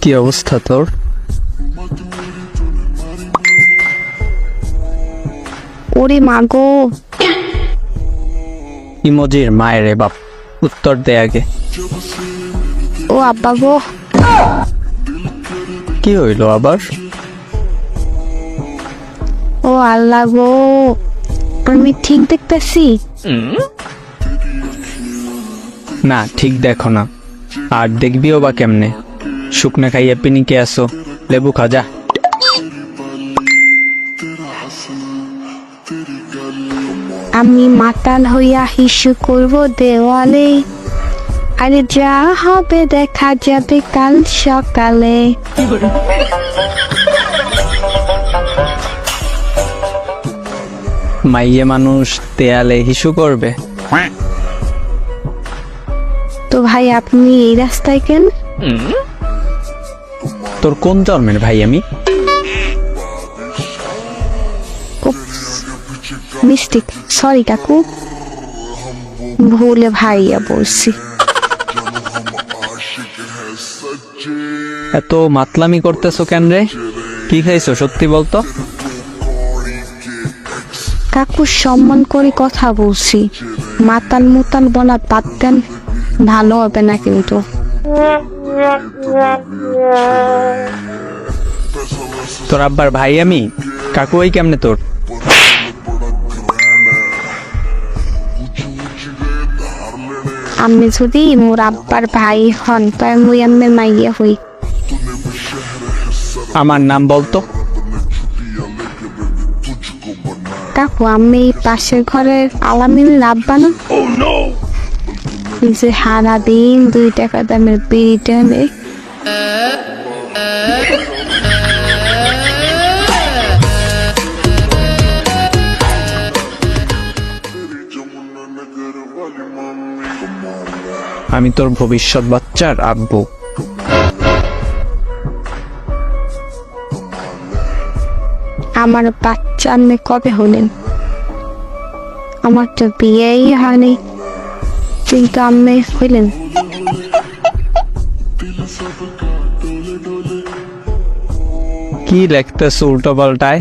কি অবস্থা তোর? ওরে মাগো ইমোজির মায়ের রে বাপ উত্তর দে আগে। ও আব্বা গো। কি হইল আবার? ও আল্লাহ গো। আমি ঠিক দেখতেছি। না ঠিক দেখো না। আর দেখবিও বা কেমনে? শুকনা খাইয়া পিনিকে আসো লেবু খাজা। আমি মাতাল হইয়া হিসু করব দেওয়ালে। আরে যা হবে দেখা যাবে কাল সকালে। মাইয়ে মানুষ দেয়ালে হিসু করবে? তো ভাই আপনি এই রাস্তায় কেন? তোর কোন জন্মের ভাই আমি? মিস্টেক সরি কাকু। ভুলে ভাইয়া বলছি। এত মাতলামি করতেছো কেন রে? কি খাইছো সত্যি বলতো? কাকু সম্মান করে কথা বলছি। মাতাল মুতাল বলা বাদ দেন। ভালো হবে না কিন্তু। তোর আব্বার ভাই আমি কাকু ওই কেমনে তোর? আমি যদি মোর আব্বার ভাই হন তাই মুই আম্মের মাইয়া হই। আমার নাম বলতো? কাকু আমি পাশের ঘরের আলামিনের আব্বা না সারা দিন দুই টাকা দামের বিড়ি টানে। আমি তোর ভবিষ্যৎ বাচ্চার আব্বু। আমার বাচ্চা আপনি কবে হলেন? আমার তো বিয়েই হয়নি। কিন্তু আমি হইলেন। কি লেখতেছ উল্টো পাল্টায়